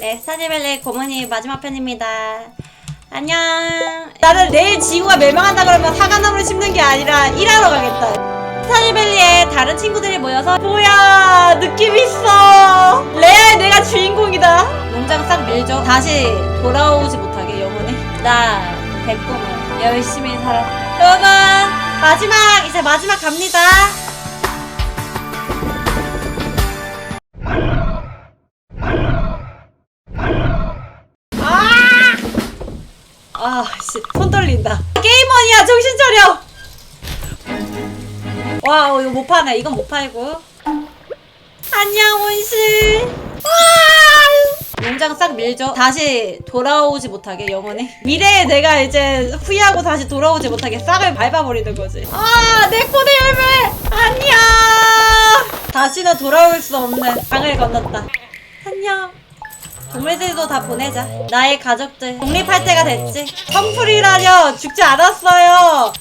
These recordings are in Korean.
네, 스타디밸리 고문이 마지막 편입니다. 안녕. 나는 내일 지구가 멸망한다 그러면 사과나무를 심는 게 아니라 일하러 가겠다. 스타디밸리에 다른 친구들이 모여서 뭐야 느낌 있어. 레알 내가 주인공이다. 농장 싹 밀죠. 다시 돌아오지 못하게 영원히. 나 백곰은 열심히 살아. 여러분 마지막 이제 마지막 갑니다. 아, 씨, 손 떨린다. 게임원이야, 정신 차려! 와, 어, 이거 못 파네. 이건 못 팔고. 안녕, 온씨. 와! 농장 싹 밀죠. 다시 돌아오지 못하게, 영원히. 미래에 내가 이제 후회하고 다시 돌아오지 못하게 싹을 밟아버리는 거지. 아, 내 코드 열매! 안녕! 다시는 돌아올 수 없는 강을 건넜다. 안녕. 동물들도 다 보내자. 나의 가족들. 독립할 때가 됐지. 펌프리라뇨! 죽지 않았어요!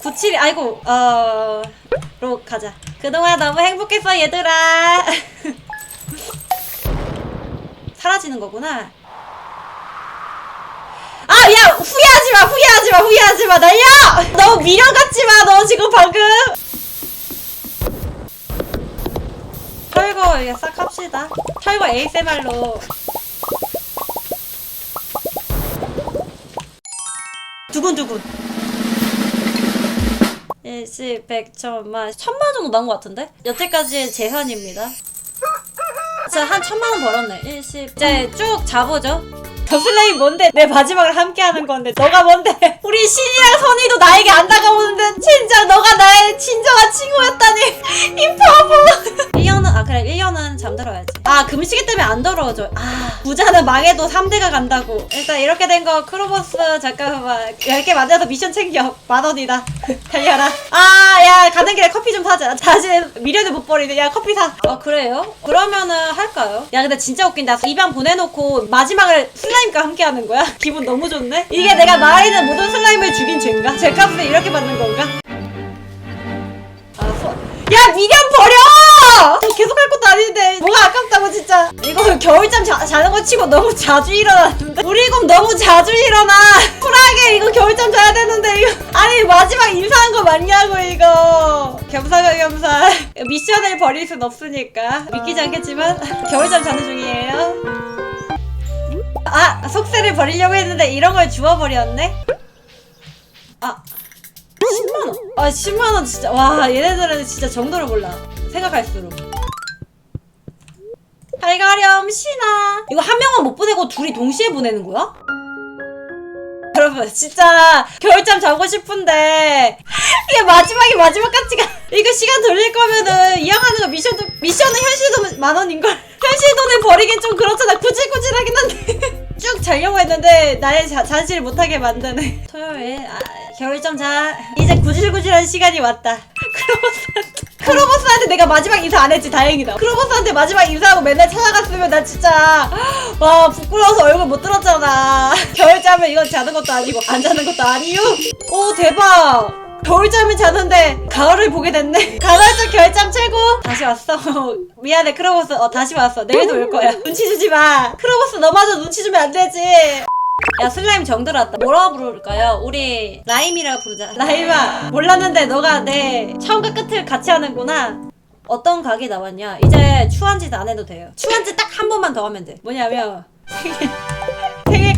97, 아이고, 어, 로 가자. 그동안 너무 행복했어, 얘들아. 사라지는 거구나. 아, 야! 후회하지 마! 후회하지 마! 후회하지 마! 날려! 너무 미련같지 마! 너 지금 방금! 철거, 이거 싹 합시다. 철거 ASMR로. 두근두근. 일시 백천만 천만 정도 나온 것 같은데? 여태까지의 재산입니다. 진짜 한 천만 원 벌었네. 일시 이제 쭉 자보죠. 저 슬레임 뭔데? 내 마지막을 함께 하는 건데. 너가 뭔데? 우리 신이랑 선이도 나에게 안 다가오는데 진짜 너가 나의 진정한 친구였다니. 이 바보 1년은 아 그래. 1년은 잠들어야지. 아 금시계 때문에 안 더러워져. 아 부자는 망해도 3대가 간다고. 일단 이렇게 된 거 크로버스 잠깐만 10개 만들어서 미션 챙겨. 만원이다. 달려라. 아 야 가는 길에 커피 좀 사자. 다시 미련을 못 버리네. 야 커피 사아 그래요? 그러면은 할까요? 야 근데 진짜 웃긴다. 입양 보내놓고 마지막을 슬라 임과 함께 하는 거야? 기분 너무 좋네? 이게 내가 마을에 있는 모든 슬라임을 죽인 죄인가? 죄값을 이렇게 받는 건가? 아, 소... 야 미련 버려! 너 계속 할 것도 아닌데. 뭐가 아깝다고 진짜. 이거 겨울잠 자, 자는 거 치고 너무 자주 일어나는데? 우리 곰 너무 자주 일어나. 쿨하게 이거 겨울잠 자야 되는데 이거. 아니 마지막 인사한 거 맞냐고 이거. 겸사가 겸사. 미션을 버릴 순 없으니까. 믿기지 않겠지만 겨울잠 자는 중이에요 아 속세를 버리려고 했는데 이런 걸 주워버렸네? 아 10만원? 아 10만원 진짜. 와 얘네들은 진짜 정도를 몰라. 생각할수록. 달가렴 신아 이거 한 명은 못 보내고 둘이 동시에 보내는 거야? 여러분 진짜 겨울잠 자고 싶은데 이게 마지막이 마지막 같지가 이거 시간 돌릴 거면은 이왕하는 거 미션도 미션은 현실 돈 만 원인걸. 현실 돈을 버리긴 좀 그렇잖아. 구질구질하긴 한데 쭉 자려고 했는데 나의 자, 자질 못하게 만드네. 토요일 아, 겨울잠 자. 이제 구질구질한 시간이 왔다. 크로버스한테 크로버스한테 내가 마지막 인사 안 했지 다행이다. 크로버스한테 마지막 인사하고 맨날 찾아갔으면 나 진짜 와 부끄러워서 얼굴 못 들었잖아. 겨울잠을 이건 자는 것도 아니고 안 자는 것도 아니요 오 대박 겨울잠을 자는데 가을을 보게 됐네. 가을잠 겨울잠 최고! 다시 왔어. 미안해 크로버스. 어 다시 왔어. 내일도 올 거야. 눈치 주지 마. 크로버스 너마저 눈치 주면 안 되지. 야 슬라임 정들 왔다. 뭐라고 부를까요? 우리 라임이라고 부르자. 라임아 몰랐는데 너가 내 처음과 끝을 같이 하는구나. 어떤 각이 나왔냐? 이제 추한 짓 안 해도 돼요. 추한 짓 딱 한 번만 더 하면 돼. 뭐냐면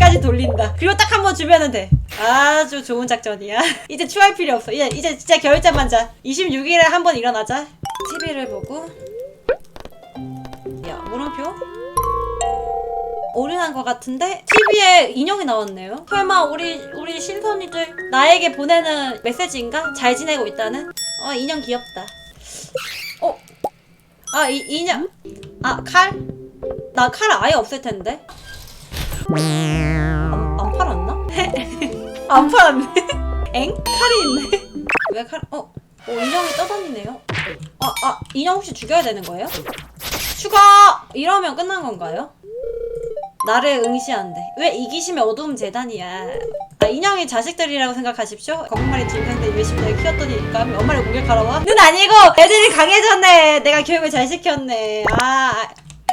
생일까지 돌린다 그리고 딱 한 번 주면은 돼 아주 좋은 작전이야 이제 추할 필요 없어 이제 이제 진짜 겨울잠만 자 26일에 한 번 일어나자 TV를 보고 야 물음표 오류난 것 같은데 TV에 인형이 나왔네요. 설마 우리 우리 신선이들 나에게 보내는 메시지인가? 잘 지내고 있다는? 어 인형 귀엽다. 어? 아 이 인형 아 칼? 나 칼 아예 없을 텐데. 안, 팔았네. 엥? 칼이 있네. 왜 칼? 어? 어 인형이 떠다니네요. 아, 아 인형 혹시 죽여야 되는 거예요? 추가! 이러면 끝난 건가요? 나를 응시한대. 왜 이기심의 어두움 재단이야. 아, 인형이 자식들이라고 생각하십시오. 거북말이 열심히 잘 키웠더니 감히 엄마를 공격하러 와? 는 아니고 애들이 강해졌네. 내가 교육을 잘 시켰네. 아,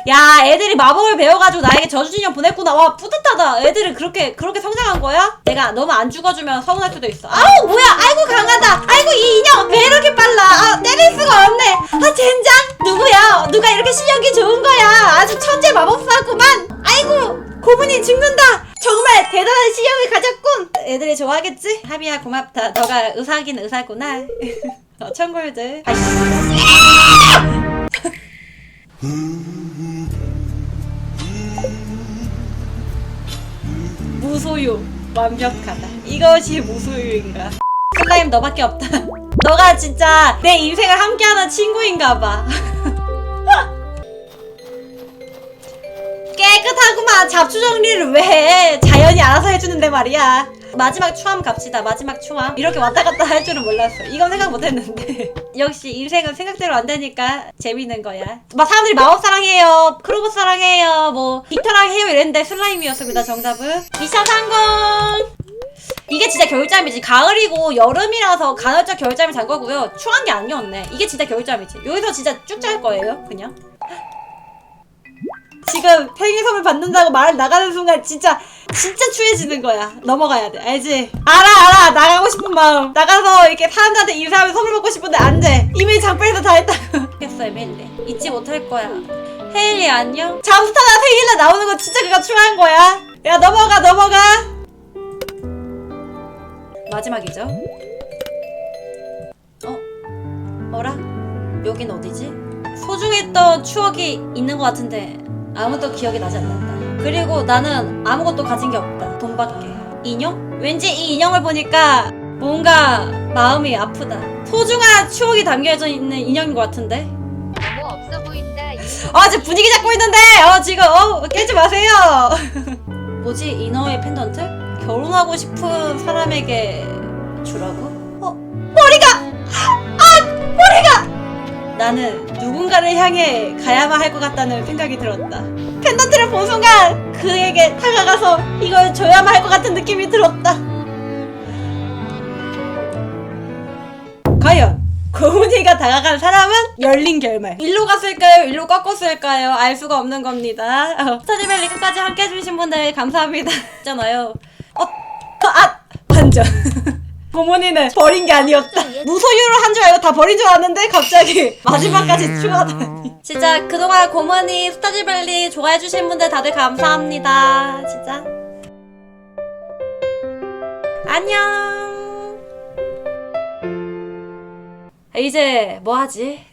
야 애들이 마법을 배워가지고 나에게 저주인형 보냈구나. 와 뿌듯하다. 애들이 그렇게 그렇게 성장한 거야? 내가 너무 안 죽어주면 서운할 수도 있어. 아우 뭐야. 아이고 강하다. 아이고 이 인형 왜 이렇게 빨라? 아 때릴 수가 없네. 아 젠장? 누구야? 누가 이렇게 실력이 좋은 거야? 아주 천재 마법사구만. 아이고 고분이 죽는다. 정말 대단한 실력을 가졌군. 애들이 좋아하겠지? 하비야 고맙다. 너가 의사긴 의사구나. 어, 천골들. 아이씨 무소유 완벽하다. 이것이 무소유인가? 슬라임 너밖에 없다. 너가 진짜 내 인생을 함께하는 친구인가봐. 깨끗하구만. 잡초 정리를 왜 해? 자연이 알아서 해주는데 말이야 마지막 추함 갑시다. 마지막 추함. 이렇게 왔다 갔다 할 줄은 몰랐어. 이건 생각 못 했는데. 역시 인생은 생각대로 안 되니까 재밌는 거야. 막 사람들이 마법 사랑해요. 크로버 사랑해요. 뭐 빅터랑 해요 이랬는데 슬라임이었습니다 정답은. 미션 성공! 이게 진짜 겨울잠이지. 가을이고 여름이라서 간헐적 겨울잠을 잔 거고요. 추한 게 아니었네. 이게 진짜 겨울잠이지. 여기서 진짜 쭉 잘 거예요 그냥? 지금 생일 선물 받는다고 말 나가는 순간 진짜 진짜 추해지는 거야. 넘어가야 돼. 알지? 알아 알아. 나가고 싶은 마음. 나가서 이렇게 사람들한테 인사하면 선물 받고 싶은데 안 돼. 이미 장패에서 다 했다고. 했어 에밀리. 잊지 못할 거야. 헤일리 안녕. 잠스타나 생일날 나오는 거 진짜 그거 추한 거야. 야 넘어가 넘어가. 마지막이죠. 어? 뭐라? 여긴 어디지? 소중했던 추억이 있는 것 같은데 아무도 기억이 나지 않는다. 그리고 나는 아무것도 가진 게 없다. 돈밖에. 인형? 왠지 이 인형을 보니까 뭔가 마음이 아프다. 소중한 추억이 담겨져 있는 인형인 것 같은데? 너무 없어 보인다. 아, 지금 분위기 잡고 있는데! 어, 지금, 어, 깨지 마세요! 뭐지, 이너의 펜던트? 결혼하고 싶은 사람에게 주라고? 어, 머리가! 아! 머리가! 나는 누군가를 향해 가야만 할 것 같다는 생각이 들었다. 펜던트를 본 순간 그에게 다가가서 이걸 줘야만 할 것 같은 느낌이 들었다. 과연 고은이가 다가간 사람은 열린 결말. 일로 갔을까요? 일로 꺾었을까요? 알 수가 없는 겁니다. 어, 스타디밸리 끝까지 함께 해주신 분들 감사합니다. 있잖아요. 어, 아, 반전. 고모니는 버린 게 아니었다. 무소유를 한줄 알고 다 버린 줄 알았는데 갑자기 마지막까지 추가다니. 진짜 그동안 고모니 스타디밸리 좋아해주신 분들 다들 감사합니다. 진짜. 안녕. 이제 뭐 하지?